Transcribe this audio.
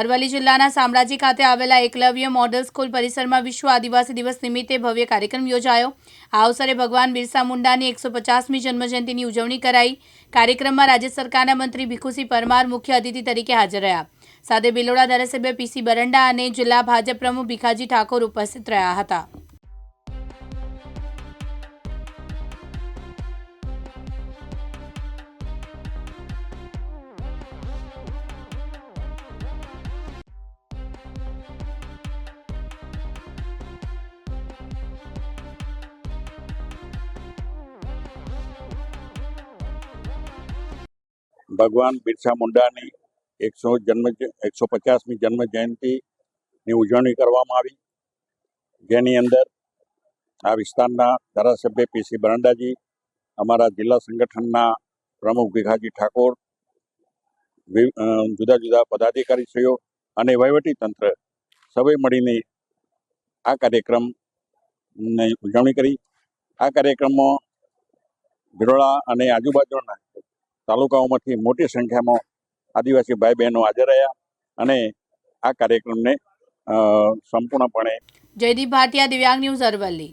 અરવલ્લી જિલ્લાના શામળાજી ખાતે આવેલા એકલવ્ય મોડલ સ્કૂલ પરિસરમાં વિશ્વ આદિવાસી દિવસ નિમિત્તે ભવ્ય કાર્યક્રમ યોજાયો. આ અવસરે ભગવાન બિરસા મુંડાની એકસો પચાસમી જન્મજયંતિની ઉજવણી કરાઈ. કાર્યક્રમમાં રાજ્ય સરકારના મંત્રી ભીખુસિંહ પરમાર, મુખ્ય અતિથિ તરીકે હાજર રહ્યા. સાથે બિલોડા ધારાસભ્ય પીસી બરંડા અને જિલ્લા ભાજપ પ્રમુખ ભીખાજી ઠાકોર ઉપસ્થિત રહ્યા હતા. ભગવાન બિરસા મુંડાની એકસો જન્મ એકસો પચાસમી જન્મ જયંતિની ઉજવણી કરવામાં આવી. જેની અંદર આ વિસ્તારના ધારાસભ્ય પીસી બરંડાજી અમારા જિલ્લા સંગઠનના પ્રમુખ ભીખાજી ઠાકોર જુદા જુદા પદાધિકારીશ્રીઓ અને તંત્ર સૌએ મળીને આ કાર્યક્રમની ઉજવણી કરી. આ કાર્યક્રમમાં ભિલોડા અને આજુબાજુના તાલુકાઓમાંથી મોટી સંખ્યામાં આદિવાસી ભાઈ બહેનો હાજર રહ્યા અને આ કાર્યક્રમને સંપૂર્ણપણે જયદીપ ભાટિયા, દિવ્યાંગ ન્યૂઝ અરવલ્લી.